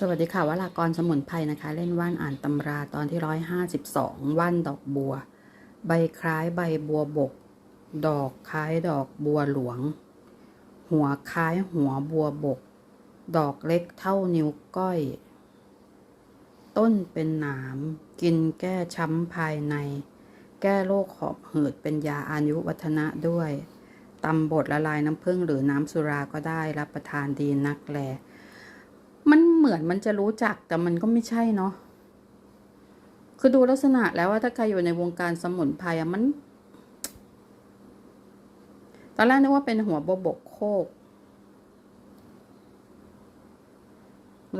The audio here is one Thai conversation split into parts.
สวัสดีค่ะวรากรสมุนไพรนะคะ เล่นว่านอ่านตำราตอนที่ร้อยห้าสิบสองว่านดอกบัว ใบคล้ายใบบัวบก ดอกคล้ายดอกบัวหลวง หัวคล้ายหัวบัวบก ดอกเล็กเท่านิ้วก้อย ต้นเป็นหนาม กินแก้ช้ำภายใน แก้โรคหอบหืดเป็นยาอายุวัฒนะด้วยตำบดละลายน้ำผึ้งหรือน้ำสุราก็ได้รับประทานดีนักแล เหมือนมันจะรู้จักแต่มันก็ไม่ใช่เนาะคือดูลักษณะแล้วว่าถ้าใครอยู่ในวงการสมุนไพรอะมัน ตอนแรกนึกว่าเป็นหัวบบกโคก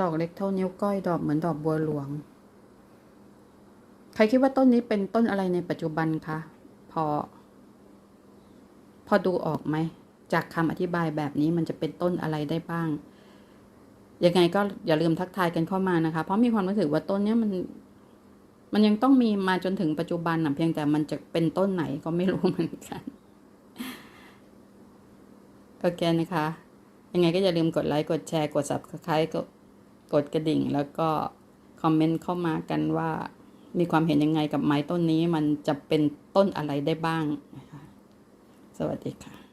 ดอกเล็กเท่านิ้วก้อยดอกเหมือนดอกบัวหลวง ใครคิดว่าต้นนี้เป็นต้นอะไรในปัจจุบันคะพอ พอดูออกไหม จากคำอธิบายแบบนี้มันจะเป็นต้นอะไรได้บ้าง ยังไงก็อย่าลืมทักทายกันเข้ามานะคะ เพราะมีความรู้สึกว่าต้นเนี้ยมัน มันยังต้องมีมาจนถึงปัจจุบันนะเพียงแต่มันจะเป็นต้นไหนก็ไม่รู้เหมือนกันโอเคนะคะ ยังไงก็อย่าลืมกดไลค์กดแชร์กด subscribe กดกดกระดิ่ง แล้วก็คอมเมนต์เข้ามากันว่ามีความเห็นยังไงกับไม้ต้นนี้มันจะเป็นต้นอะไรได้บ้างนะคะสวัสดีค่ะ